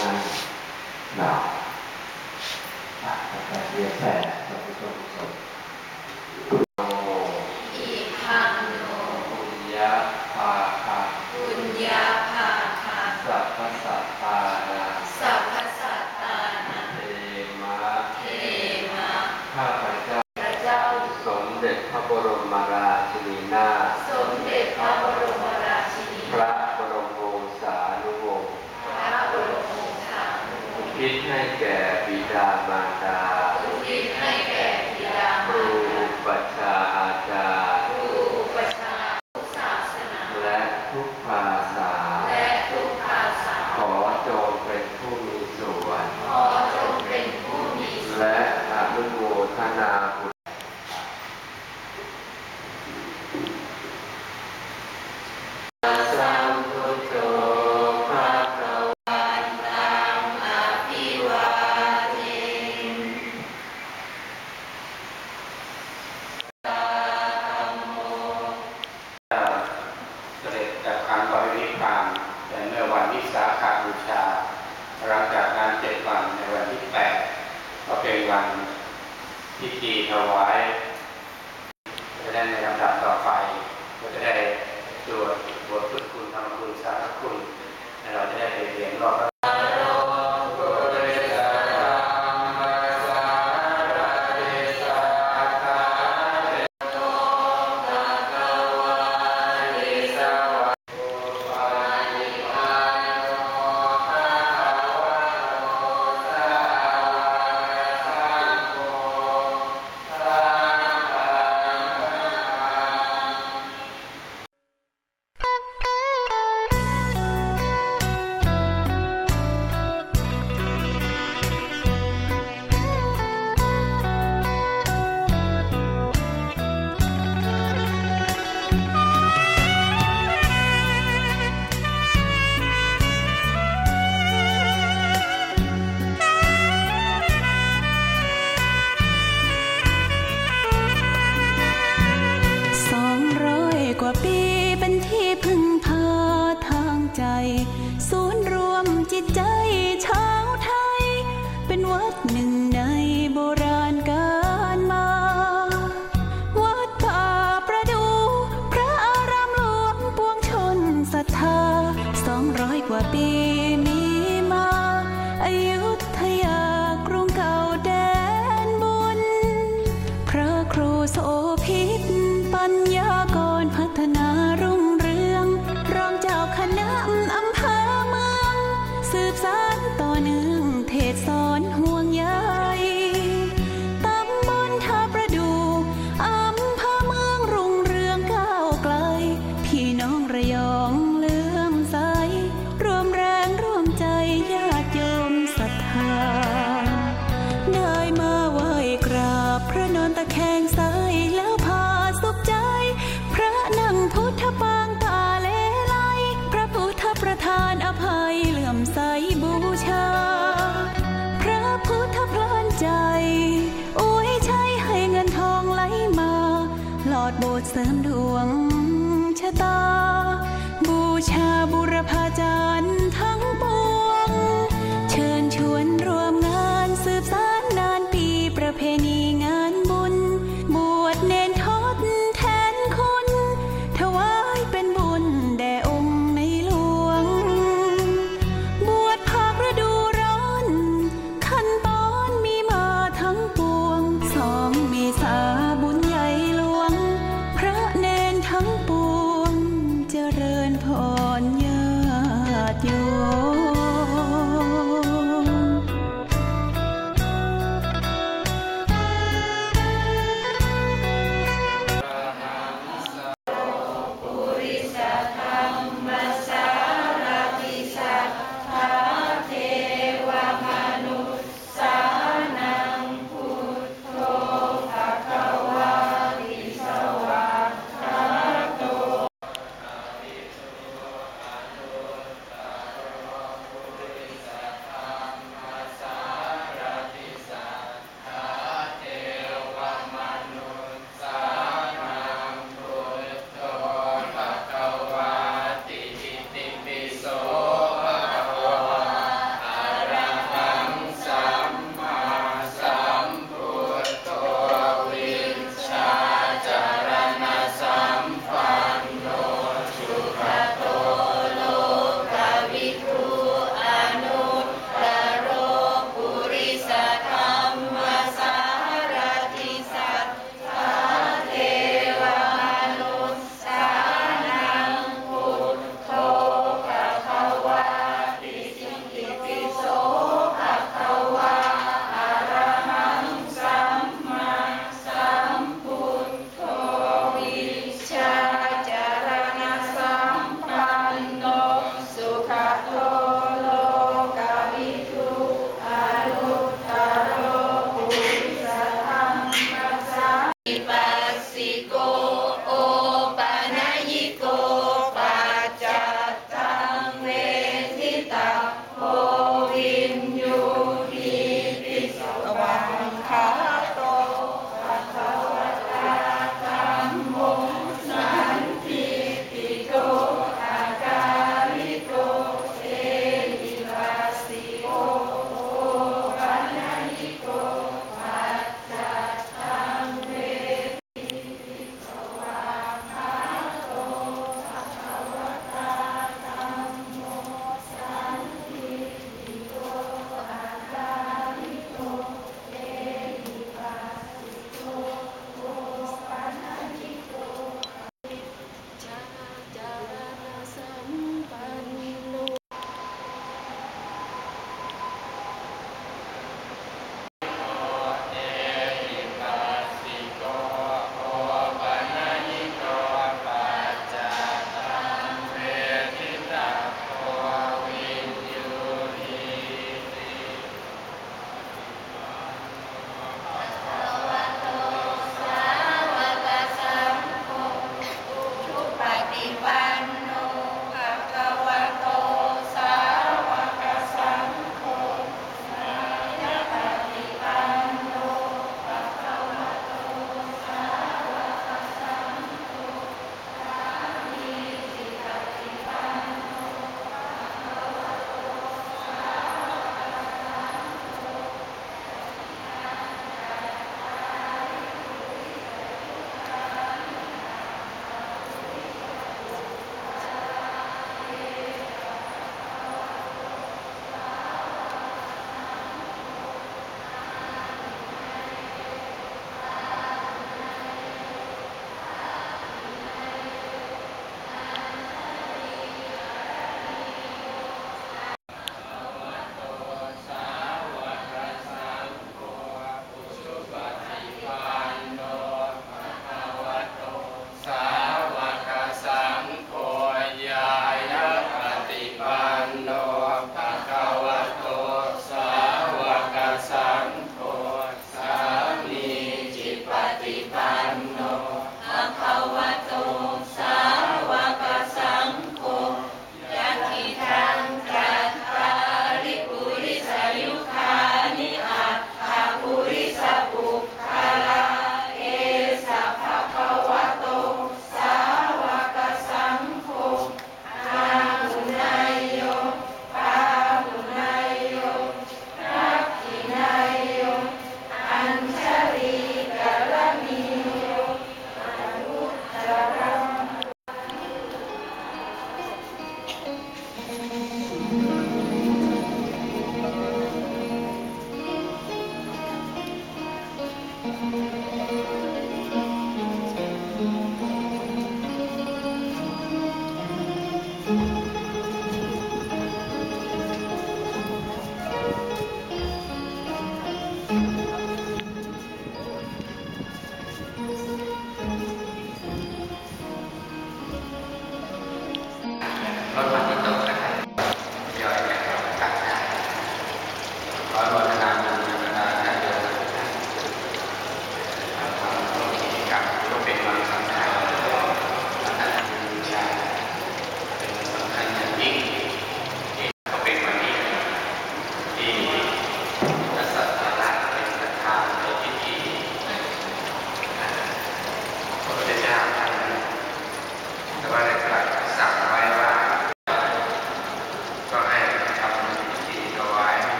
มาหนาวแต่เรียนแต่เราไปตรงสดปุญญาภาคังปุญญาภาคัสัพพสั ทิดให้แก่บิดามารดา with an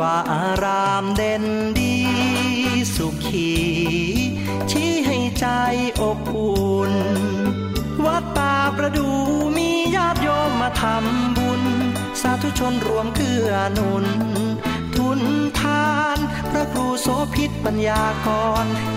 ว่าอารามเด่นดี สุขี ชี้ให้ใจอบอุ่น วัดป่าประดูมีญาติโยมมาทำบุญ สาธุชนรวมเกื้อหนุน ทุนทาน พระครูโสพิษปัญญากร